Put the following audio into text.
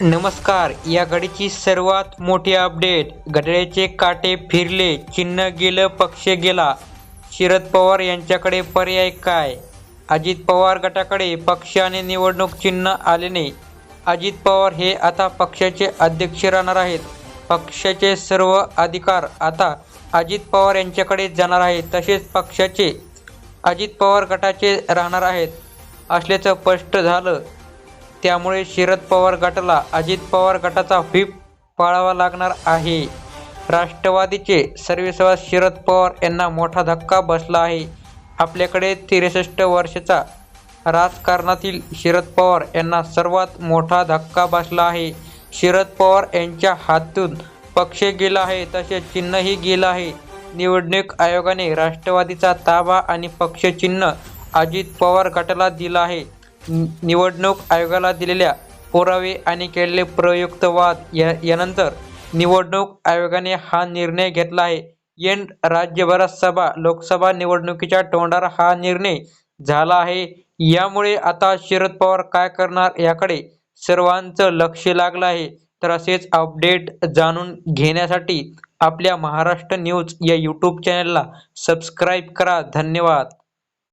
नमस्कार या घडीची सर्वात मोठी अपडेट. घड्याळ्याचे काटे फिरले चिन्ह गेलं पक्ष गेला. शरद पवार यांच्याकडे पर्याय काय? अजित पवार गटाकडे पक्ष आणि निवडणूक चिन्ह आले नाही. अजित पवार हे आता पक्षाचे अध्यक्ष राहणार आहेत. पक्षाचे सर्व अधिकार आता अजित पवार यांच्याकडे जाणार आहेत. तसेच पक्षाचे अजित पवार गटाचे राहणार आहेत. असल्याचं स्पष्ट झालं. त्यामुळे शरद पवार गटाला अजित पवार गटाचा व्हीप पाळावा लागणार आहे. राष्ट्रवादीचे सर्वेसर्वा शरद पवार यांना मोठा धक्का बसला आहे. आपल्याकडे त्रेसष्ट वर्षाचा राजकारणातील शरद पवार यांना सर्वात मोठा धक्का बसला आहे. शरद पवार यांच्या हातून पक्ष गेला आहे तसेच चिन्हही गेलं आहे. निवडणूक आयोगाने राष्ट्रवादीचा ताबा आणि पक्षचिन्ह अजित पवार गटाला दिला आहे. निवडणूक आयोगाला दिलेल्या पुरावे आणि केलेले प्रयुक्तवाद या यानंतर निवडणूक आयोगाने हा निर्णय घेतला आहे. एन राज्यभरात सभा लोकसभा निवडणुकीच्या तोंडावर हा निर्णय झाला आहे. यामुळे आता शरद पवार काय करणार याकडे सर्वांचं लक्ष लागलं आहे. तर असेच अपडेट जाणून घेण्यासाठी आपल्या महाराष्ट्र न्यूज या यूट्यूब चॅनलला सबस्क्राईब करा. धन्यवाद.